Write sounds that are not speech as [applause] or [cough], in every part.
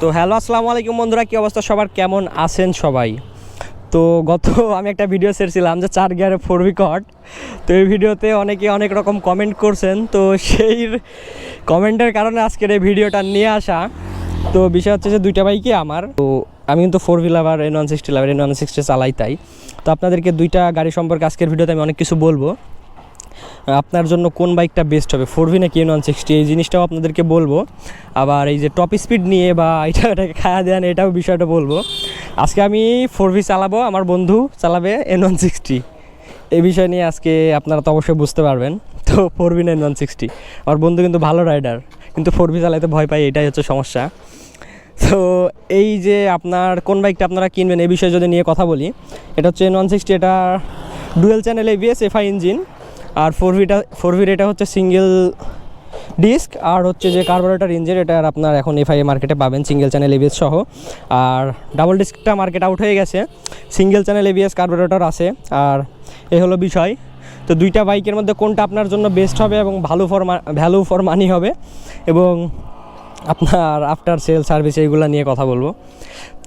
তো হ্যালো, আসসালামু আলাইকুম বন্ধুরা, কী অবস্থা? সবার কেমন আছেন সবাই? তো গত [laughs] আমি একটা ভিডিও ছেড়েছিলাম যে চার গিয়ারে ফোর কট তো এই ভিডিওতে অনেকে অনেক রকম কমেন্ট করছেন, তো সেই কমেন্টের কারণে আজকের এই ভিডিওটা নিয়ে আসা। তো বিষয় হচ্ছে যে দুইটা বাইকই আমার? তো আমি কিন্তু ফোর হুইল আবার N one sixty lover N one sixty চালাই তাই। তো আপনাদেরকে দুইটা গাড়ি সম্পর্কে আজকের ভিডিওতে আমি অনেক কিছু বলব। আপনার জন্য কোন বাইকটা বেস্ট হবে? ফোর ভি নাকি এন ওয়ান সিক্সটি এই জিনিসটাও আপনাদেরকে বলব। আবার এই যে টপ স্পিড নিয়ে বা এটা [laughs] এটাকে খাওয়া দেন, এটাও বিষয়টা বলব। আজকে আমি ফোর ভি চালাবো, আমার বন্ধু চালাবে এন ওয়ান সিক্সটি এই বিষয় নিয়ে আজকে আপনারা তো অবশ্যই বুঝতে পারবেন। তো four V nine one sixty আমার বন্ধু কিন্তু ভালো রাইডার কিন্তু ফোর ভি চালাইতে ভয় পাই এটাই হচ্ছে সমস্যা। তো এই যে আপনার কোন বাইকটা আপনারা কিনবেন, এই বিষয়ে যদি নিয়ে কথা বলি, এটা হচ্ছে এন ওয়ান সিক্সটি এটা ডুয়েল চ্যানেল এ এবিএস এফআই ইঞ্জিন আর ফোর ভিটা ফোর ভির এটা হচ্ছে সিঙ্গেল ডিস্ক আর হচ্ছে যে কার্বোরেটার ইঞ্জিন এটা আপনার এখন এফআই মার্কেটে পাবেন সিঙ্গেল চ্যানেল এবিএস সহ। আর ডাবল ডিস্কটা মার্কেট আউট হয়ে গেছে। সিঙ্গেল চ্যানেল এবিএস কার্বোরেটার আছে। আর এ হলো বিষয়। তো দুইটা বাইকের মধ্যে কোনটা আপনার জন্য বেস্ট হবে এবং ভালো ফর ভ্যালু ফর মানি হবে এবং আপনার আফটার সেল সার্ভিস এইগুলো নিয়ে কথা বলব।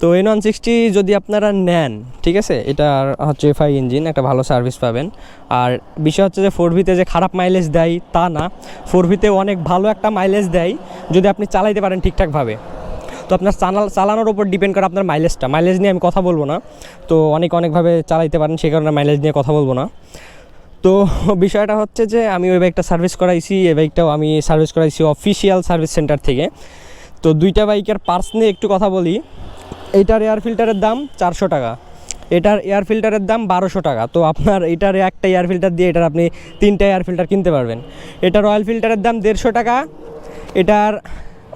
তো এন ওয়ান সিক্সটি যদি আপনারা নেন, ঠিক আছে? এটা হচ্ছে এফআই ইঞ্জিন একটা ভালো সার্ভিস পাবেন। আর বিষয় হচ্ছে যে ফোর ভিতে যে খারাপ মাইলেজ দেয়, তা না। ফোর ভিতে অনেক ভালো একটা মাইলেজ দেয়, যদি আপনি চালাইতে পারেন ঠিকঠাকভাবে। তো আপনার চালাল চালানোর উপর ডিপেন্ড করে আপনার মাইলেজটা মাইলেজ নিয়ে আমি কথা বলব না। তো অনেক অনেকভাবে চালাইতে পারেন সেই কারণে মাইলেজ নিয়ে কথা বলব না। তো [laughs] বিষয়টা হচ্ছে যে আমি ওই বাইকটা সার্ভিস করাইছি, এই বাইকটাও আমি সার্ভিস করাইছি অফিসিয়াল সার্ভিস সেন্টার থেকে। তো দুইটা বাইকের পার্টস নিয়ে একটু কথা বলি। এটার এয়ার ফিল্টারের দাম চারশো টাকা। এটার এয়ার ফিল্টারের দাম বারোশো টাকা। তো আপনার এটার একটা এয়ার ফিল্টার দিয়ে এটার আপনি তিনটা এয়ার ফিল্টার কিনতে পারবেন। এটার অয়েল ফিল্টারের দাম দেড়শো টাকা, এটার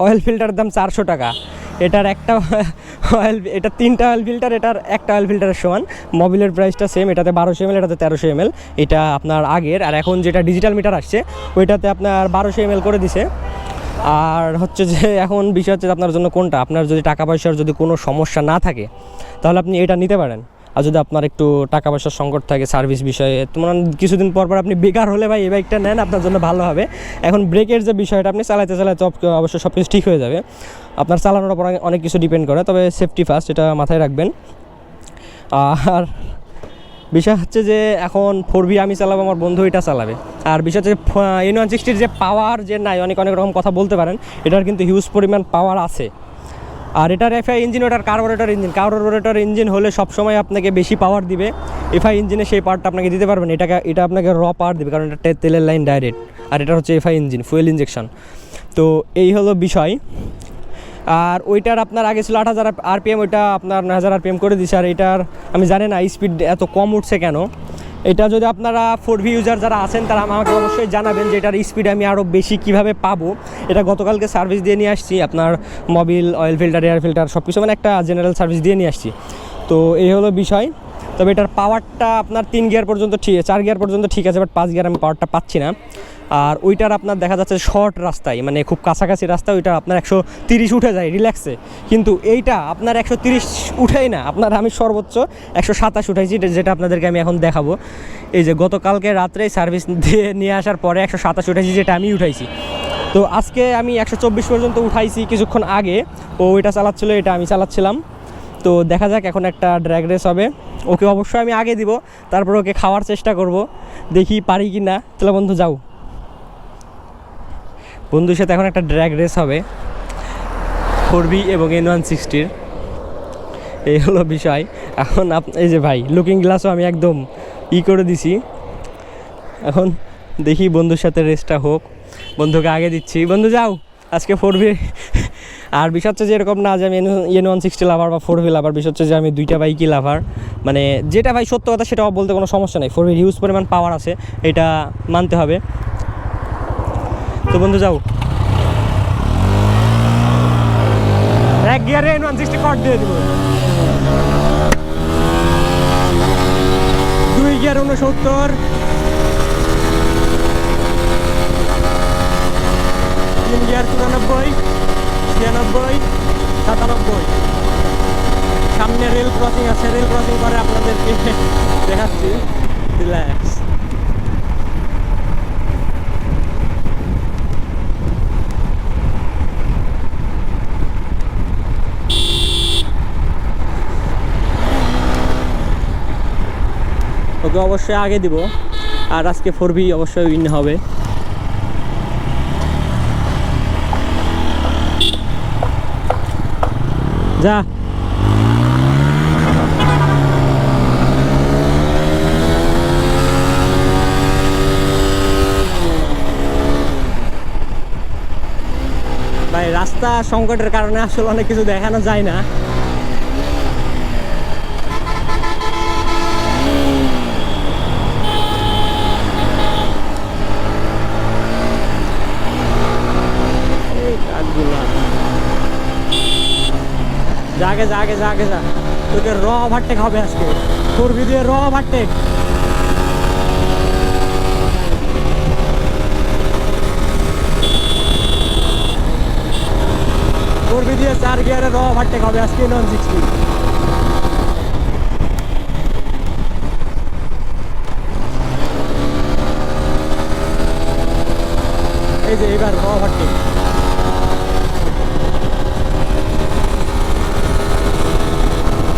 অয়েল ফিল্টারের দাম চারশো টাকা। এটার একটা অয়েল এটা তিনটা অয়েল ফিল্টার এটার একটা অয়েল ফিল্টারের সমান। মোবিলের প্রাইসটা সেম এটাতে বারোশো এমএল এটাতে তেরোশো এমএল এটা আপনার আগের, আর এখন যেটা ডিজিটাল মিটার আসছে, ওইটাতে আপনার বারোশো এমএল করে দিছে। আর হচ্ছে যে এখন বিষয় হচ্ছে আপনার জন্য কোনটা? আপনার যদি টাকা পয়সার যদি কোনো সমস্যা না থাকে, তাহলে আপনি এটা নিতে পারেন। আর যদি আপনার একটু টাকা পয়সার সংকট থাকে সার্ভিস বিষয়ে তোমার কিছুদিন পর পর আপনি বেকার হলে ভাই এই বাইকটা নেন, আপনার জন্য ভালো হবে। এখন ব্রেকের যে বিষয়টা, আপনি চালাতে চালাতে অব- অবশ্যই সব কিছু ঠিক হয়ে যাবে। আপনার চালানোর উপর অনেক- কিছু ডিপেন্ড করে, তবে সেফটি ফার্স্ট এটা মাথায় রাখবেন। আর বিষয় হচ্ছে যে এখন ফোর আমি চালাবো, আমার বন্ধু এটা চালাবে। আর বিষয় হচ্ছে এন ওয়ান সিক্সটির যে পাওয়ার যে নাই, অনেক অনেক রকম কথা বলতে পারেন, এটার কিন্তু হিউজ পরিমাণ পাওয়ার আছে। আর এটার এফআই ইঞ্জিন ওটার কার্বোরেটর ইঞ্জিন কার্বোরেটর ইঞ্জিন হলে সবসময় আপনাকে বেশি পাওয়ার দিবে। এফআই ইঞ্জিনে সেই পাওয়ারটা আপনাকে দিতে পারবেন। এটাকে, এটা আপনাকে র পাওয়ার দিবে, কারণ এটা তেলের লাইন ডাইরেক্ট আর এটা হচ্ছে এফআই ইঞ্জিন ফুয়েল ইঞ্জেকশন তো এই হলো বিষয়। আর ওইটার আপনার আগে ছিল আট হাজার আরপিএম ওইটা আপনার নয় হাজার আরপিএম করে দিছে। আর এটার, আমি জানি না স্পিড এত কম উঠছে কেন। এটা যদি আপনারা ফোর ভি ইউজার যারা আছেন, তারা আমাকে অবশ্যই জানাবেন যে এটার স্পিড আমি আরও বেশি কীভাবে পাবো। এটা গতকালকে সার্ভিস দিয়ে নিয়ে আসছি, আপনার Mobil oil filter air filter সব কিছু মানে একটা জেনারেল সার্ভিস দিয়ে নিয়ে আসছি। তো এই হলো বিষয়। তবে এটার পাওয়ারটা আপনার তিন গিয়ার পর্যন্ত ঠিক, চার গিয়ার পর্যন্ত ঠিক আছে বাট পাঁচ গিয়ার আমি পাওয়ারটা পাচ্ছি না। আর ওইটার আপনার দেখা যাচ্ছে শর্ট রাস্তায় মানে খুব কাছাকাছি রাস্তা, ওইটা আপনার একশো তিরিশ উঠে যায় রিল্যাক্সে কিন্তু এইটা আপনার একশো তিরিশ উঠেই না, আপনার আমি সর্বোচ্চ একশো সাতাশ উঠাইছি যে- যেটা আপনাদেরকে আমি এখন দেখাবো। এই যে গতকালকে রাত্রে সার্ভিস দিয়ে নিয়ে আসার পরে একশো সাতাশ উঠাইছি, যেটা আমি উঠাইছি। তো আজকে আমি একশো চব্বিশ পর্যন্ত উঠাইছি কিছুক্ষণ আগে, ও ওইটা চালাচ্ছিল, এটা আমি চালাচ্ছিলাম। তো দেখা যাক, এখন একটা ড্র্যাগ রেস হবে। ওকে অবশ্যই আমি আগে দিব, তারপর ওকে খাওয়ার চেষ্টা করব। দেখি পারি কি না তাহলে বন্ধু, যাও। বন্ধুর সাথে এখন একটা ড্র্যাগ রেস হবে। ফোর বি এবং এন ওয়ান সিক্সটির এই হলো বিষয়। এখন আপ এই যে ভাই লুকিং গ্লাসও আমি একদম ই করে দিছি। এখন দেখি বন্ধুর সাথে রেসটা হোক। বন্ধুকে আগে দিচ্ছি। বন্ধু, যাও। আজকে ফোর ভি আর বিষয় হচ্ছে যে এরকম না যে আমি এন ওয়ান সিক্সটি লাভার বা ফোর ভি লাভার বিষয় হচ্ছে যে আমি দুইটা বাইকই লাভার মানে যেটা ভাই সত্য কথা সেটা বলতে কোনো সমস্যা নেই। ফোর বির হিউজ পরিমাণ পাওয়ার আছে, এটা মানতে হবে। তো বন্ধু, যাও। এক গিয়ারে এন ওয়ান সিক্সটি কট দিয়ে দিব। দুই গিয়ার উনসত্তর প্যাসেঞ্জার চুরানব্বই, ছিয়ানব্বই, সাতানব্বই। সামনে রেল ক্রসিং আছে, রেল ক্রসিং করে আপনাদেরকে দেখাচ্ছি। রিল্যাক্স ওকে অবশ্যই আগে দিব। আর আজকে ফোর বি অবশ্যই উইন হবে। যা। ভাই রাস্তা সংকটের কারণে আসলে অনেক কিছু দেখানো যায় না এই কাকগুলা। জাগে জাগে জাগে, যা। তোকে র ওভারটেক হবে আজকে। করবি দিয়ে র ওভারটেক করবি দিয়ে চার গিয়ারে র ওভারটেক হবে আজকে নন সিক্সটি এই যে এবার র ওভারটেক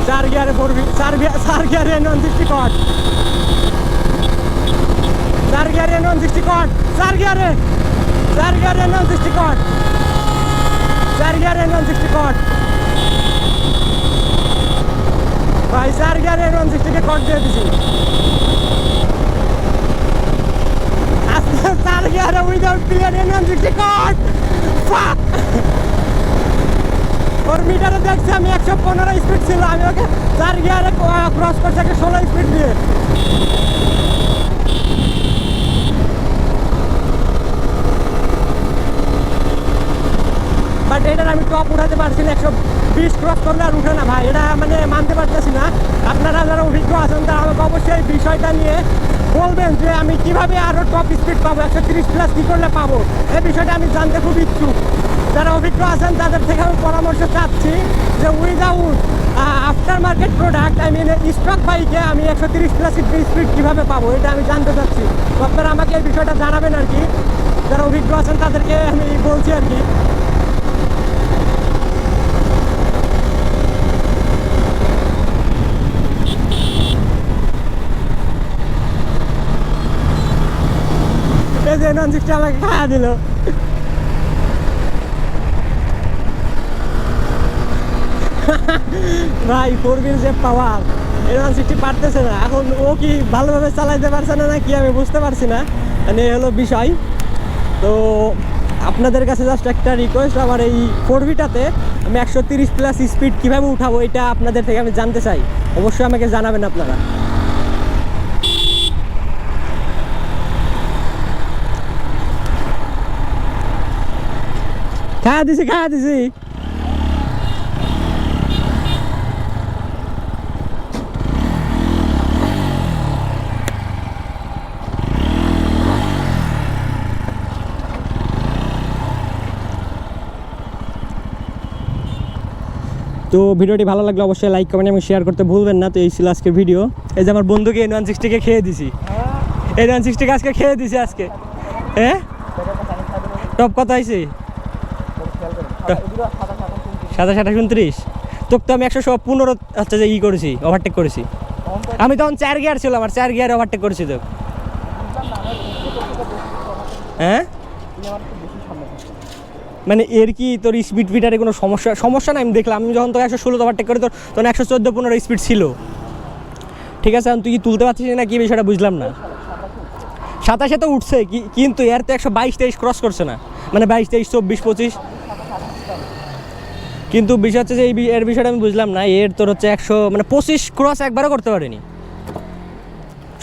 চার গিয়ারে পড়বি চার চার গিয়ারে নন সিক্সটি কট চার গিয়ারে নন সিক্সটি কট চার গিয়ারে চার গিয়ারে নন সিক্সটি কট চার গিয়ারে নন সিক্সটি কট ভাই চার গিয়ারে নন সিক্সটিকে কট দিয়ে দিছি। চার গিয়ারে উইদাউট প্লেয়ারে নন সিক্সটি কট ওর মিটারে দেখছি আমি একশো পনেরো স্পিড ছিল। আমি ওকে চার গিয়ারে ক্রস করছি একটা ষোলো স্পিড দিয়ে। বাট এটার আমি টপ উঠাতে পারছি না, একশো বিশ ক্রস করলে আর উঠে না ভাই। এটা মানে মানতে পারতেছি না। আপনারা যারা অভিজ্ঞ আছেন তারা অবশ্যই বিষয়টা নিয়ে বলবেন যে আমি কীভাবে আরও টপ স্পিড পাবো? একশো তিরিশ প্লাস কী করলে পাবো? এই বিষয়টা আমি জানতে খুব ইচ্ছুক। যারা অভিজ্ঞ আছেন, তাদের থেকে আমি পরামর্শ চাচ্ছি যে without aftermarket product I mean stock বাইকে আমি একশো তিরিশ প্লাস স্পিড কীভাবে পাবো? এটা আমি জানতে চাচ্ছি। আপনারা আমাকে এই বিষয়টা জানাবেন আর কি। যারা অভিজ্ঞ আছেন, তাদেরকে আমি বলছি আর কি। এই যে নন সিক্সটি আমাকে খাওয়া দিল। ভাই ফোর হুইল যে পাওয়ার এই নন পারতেছে না। এখন ও কি ভালোভাবে চালাইতে পারছে না না কি আমি বুঝতে পারছি না। মানে এই হলো বিষয়। তো আপনাদের কাছে জাস্ট একটা রিকোয়েস্ট আমার এই ফোর ভিটাতে আমি একশো তিরিশ প্লাস স্পিড কীভাবে উঠাবো, এটা আপনাদের থেকে আমি জানতে চাই। অবশ্যই আমাকে জানাবেন আপনারা। খাওয়া দিছি দিছি তো ভিডিওটি ভালো লাগলে অবশ্যই লাইক কমেন্ট এবং শেয়ার করতে ভুলবেন না। তো এই ছিল আজকের ভিডিও এই যে আমার বন্ধুকে এন ওয়ান সিক্সটিকে খেয়ে দিছি। এন ওয়ান সিক্সটিকে আজকে খেয়ে দিছি আজকে। হ্যাঁ? টপ কত আইছে সাতাশ আঠাশ উনত্রিশ। তোকে তো আমি একশো সব পনেরো হচ্ছে যে ই করেছি ওভারটেক করেছি। আমি তখন চার গিয়ার ছিল আমার চার গিয়ার ওভারটেক করেছি তো হ্যাঁ? মানে এর কি তোর স্পিড ফিটারে কোনো সমস্যা? সমস্যা নাই আমি দেখলাম। আমি যখন তো একশো ষোলো ওভারটেক করে তোর তখন একশো চোদ্দ পনেরো স্পিড ছিল। ঠিক আছে তুই কি তুলতে পারছিস না কি বিষয়টা বুঝলাম না। সাতাশে তো উঠছে কি কিন্তু এর তো একশো বাইশ তেইশ ক্রস করছে না। মানে বাইশ তেইশ চব্বিশ পঁচিশ। কিন্তু বিষয় হচ্ছে যে এই এর বিষয়টা আমি বুঝলাম না, এর তোর হচ্ছে একশো মানে পঁচিশ ক্রস একবারও করতে পারেনি।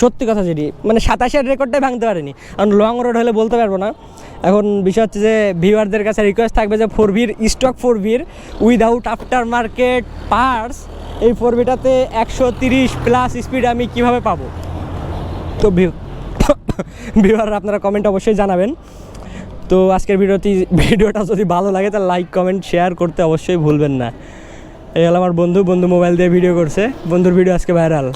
সত্যি কথা যেটি মানে সাতাশের রেকর্ডটাই ভাঙতে পারেনি। কারণ লং রোড হলে বলতে পারব না। এখন বিষয় হচ্ছে যে ভিউয়ারদের কাছে রিকোয়েস্ট থাকবে যে ফোর ভির স্টক ফোর ভির উইদাউট আফটার মার্কেট পার্স এই ফোর ভিটাতে একশো তিরিশ প্লাস স্পিড আমি কীভাবে পাবো? তো ভিউ ভিউয়ার [coughs] আপনারা কমেন্ট অবশ্যই জানাবেন। তো আজকের ভিডিওটি ভিডিওটা যদি ভালো লাগে, তাহলে লাইক কমেন্ট শেয়ার করতে অবশ্যই ভুলবেন না। এই হলো আমার বন্ধু বন্ধু মোবাইল দিয়ে ভিডিও করছে। বন্ধুর ভিডিও আজকে ভাইরাল